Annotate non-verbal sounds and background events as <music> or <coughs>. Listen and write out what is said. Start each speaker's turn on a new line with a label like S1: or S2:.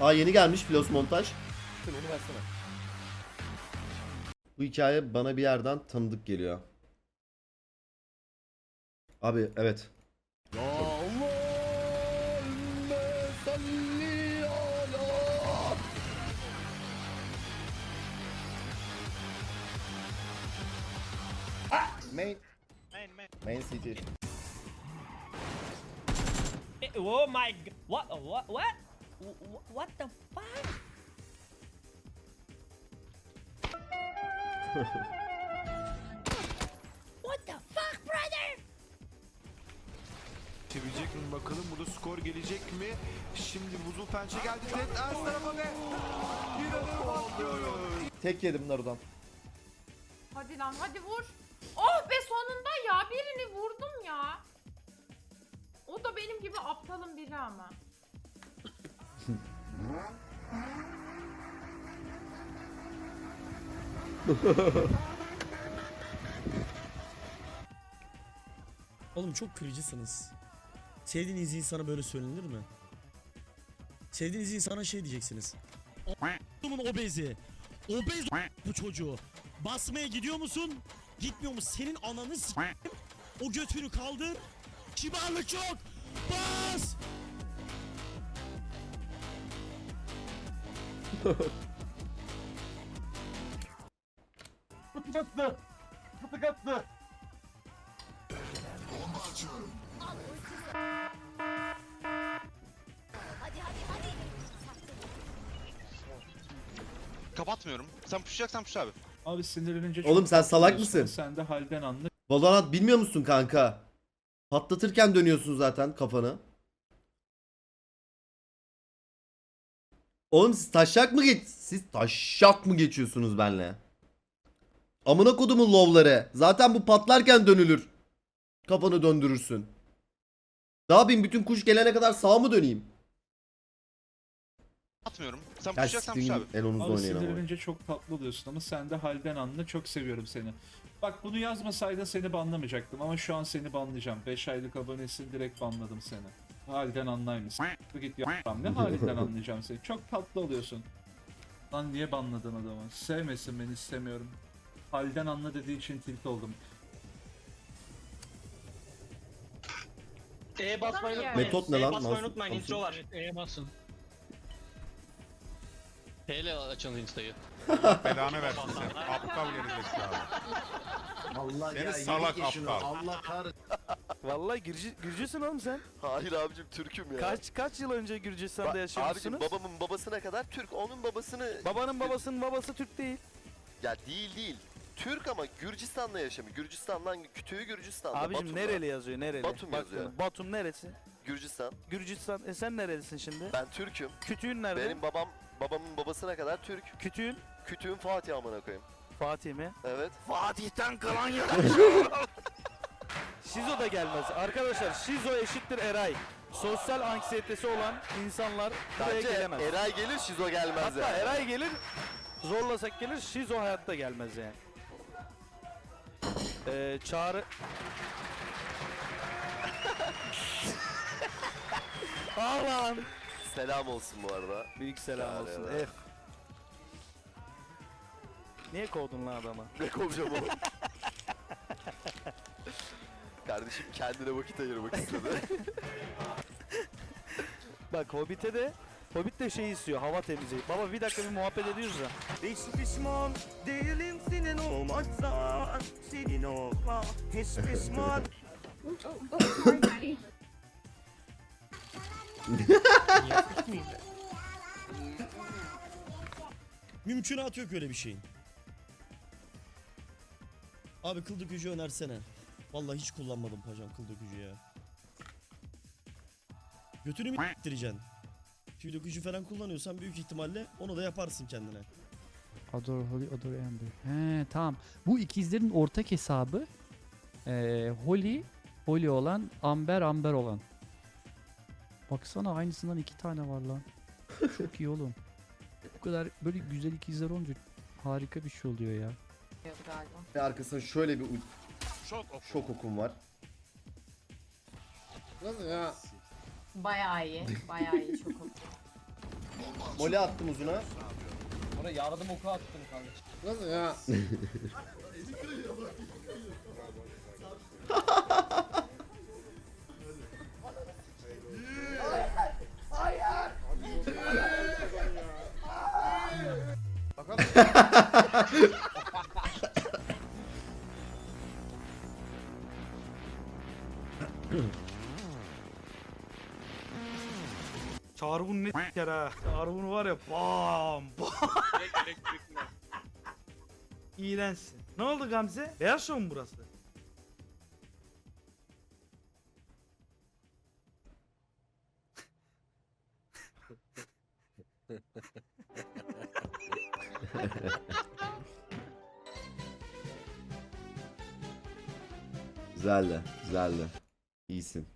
S1: Aa yeni gelmiş Filos Montaj.
S2: Sen onu versene.
S1: Bu hikaye bana bir yerden tanıdık geliyor. Abi evet.
S2: Ya Allahümme salli ala. Ah! Main.
S3: Main, main.
S2: Main city.
S4: Eh, Oh my god. What? What? What? Wh- What the fuck? what the fuck, brother?
S5: Çevirecek mi bakalım burada skor gelecek mi? Şimdi buzul pençe geldi Ted ters tarafa ve bir oyun.
S2: Tek yedim Naru'dan.
S6: Hadi lan hadi vur. Oh be sonunda ya birini vurdum ya. O da benim gibi aptalın biri ama. <laughs>
S7: Oğlum çok kırıcısınız. Sevdiğiniz insana böyle söylenir mi? Sevdiğiniz insana şey diyeceksiniz. O***'umun obezi. Obez bu çocuğu. Basmaya gidiyor musun? Gitmiyor musun? Senin ananı s***. O götünü kaldır. Kibarlık yok. Bas!
S3: Kapatmıyorum. Sen pushlayacaksan push abi.
S8: Abi sinirlenince
S1: Oğlum sen salak mısın?
S8: Sen de halden anla.
S1: Valorant bilmiyor musun kanka? Patlatırken dönüyorsun zaten kafanı. Oğlum siz taşak mı geç? Siz taşak mı geçiyorsunuz benle? Amına kodumun lovları. Zaten bu patlarken dönülür. Kafanı döndürürsün. Ne yapayım bütün kuş gelene kadar sağa mı döneyim?
S3: Atmıyorum. Sen
S1: Ya
S3: pushlayacaksan push
S1: siktirin
S3: abi.
S1: gidin, elonuzda
S8: Abi
S1: oynayın ama.
S8: sinirlenince çok tatlı oluyorsun ama sen de halden anla çok seviyorum seni. Bak bunu yazmasaydın seni banlamayacaktım ama şu an seni banlayacağım. 5 aylık abonesin direkt banladım seni. Halden anlaymış. Bu git ya. Ne halinden <laughs> anlayacağım seni. Çok tatlı oluyorsun. Lan niye banladın adamı? Sevmesin beni istemiyorum. Halden anla dediği için tilt oldum.
S4: E
S6: basmayı unutmayın.
S1: Metot ne lan?
S4: basmayı
S1: Nasıl-
S4: unutmayın.
S1: nasıl?
S4: Intro var.
S9: E'ye basın. P ile açın insta'yı. <laughs>
S5: Belanı versin sen. <laughs> Aptal gerizekalı.
S10: Allah
S5: Seni
S10: ya
S5: salak
S10: şunu.
S5: aptal.
S10: Allah kahretsin.
S11: Vallahi Gürcü, Gürcüsün oğlum sen.
S10: Hayır abicim Türk'üm ya.
S11: Kaç kaç yıl önce Gürcistan'da yaşıyorsunuz?
S10: Abicim babamın babasına kadar Türk. Onun babasını...
S11: Babanın babasının babası Türk değil.
S10: Ya değil değil. Türk ama Gürcistan'da yaşamıyor. Gürcistan'dan kütüğü Gürcistan'da.
S11: Abicim
S10: Batum'da.
S11: nereli yazıyor nereli?
S10: Batum
S11: Bak,
S10: yazıyor.
S11: Batum neresi?
S10: Gürcistan.
S11: Gürcistan. E sen nerelisin şimdi?
S10: Ben Türk'üm.
S11: Kütüğün nerede?
S10: Benim babam babamın babasına kadar Türk.
S11: Kütüğün
S10: Kütüğüm Fatih amına koyayım.
S11: Fatih mi?
S10: Evet.
S11: Fatih'ten kalan <laughs> ya. Şizo da gelmez. Arkadaşlar Şizo eşittir Eray. Sosyal anksiyetesi olan insanlar buraya
S10: Bence
S11: gelemez.
S10: Eray gelir Şizo gelmez
S11: Hatta
S10: yani.
S11: Eray gelir, zorlasak gelir, Şizo hayatta gelmez yani. Ee, çağrı... <laughs> Ağlan.
S10: Selam olsun bu arada.
S11: Büyük selam
S10: Çağrı,
S11: olsun.
S10: evet.
S11: F. Niye kovdun lan adama?
S10: Ne kovacağım oğlum? <laughs> Kardeşim kendine vakit ayırmak istedi. <laughs>
S11: Bak Hobbit'e de Hobbit de şey istiyor, hava temizliği. Baba bir dakika bir muhabbet ediyoruz da.
S4: Hiç pişman değilim senin olmaktan. Senin olma hiç pişman.
S7: Mümkünatı yok öyle bir şeyin. Abi kıl dökücü önersene. Vallahi hiç kullanmadım paşam kıl dökücü ya. Götünü mü ittireceksin? Tüy dökücü falan kullanıyorsan büyük ihtimalle onu da yaparsın kendine.
S8: Ador, Holy, Ador, Amber. He tamam. Bu ikizlerin ortak hesabı ee, Holy, Holy olan, Amber, Amber olan. Baksana aynısından iki tane var lan. <laughs> Çok iyi oğlum. Bu kadar böyle güzel ikizler olunca harika bir şey oluyor ya.
S6: Galiba.
S1: Ve arkasında şöyle bir
S3: Şok oku.
S1: şok okum var.
S2: Nasıl ya?
S6: Bayağı iyi. Bayağı iyi çok oldu.
S1: Mole attım uzuna.
S2: Oraya yardım oku attım kanka.
S1: Nasıl ya? <laughs>
S11: Çağrı <coughs> bunu ne s**ker ha. Çağrı bunu var ya bam bam. <laughs> İğrençsin. Ne oldu Gamze? Beyaz şov mu burası?
S1: Güzeldi, güzeldi. İyisin.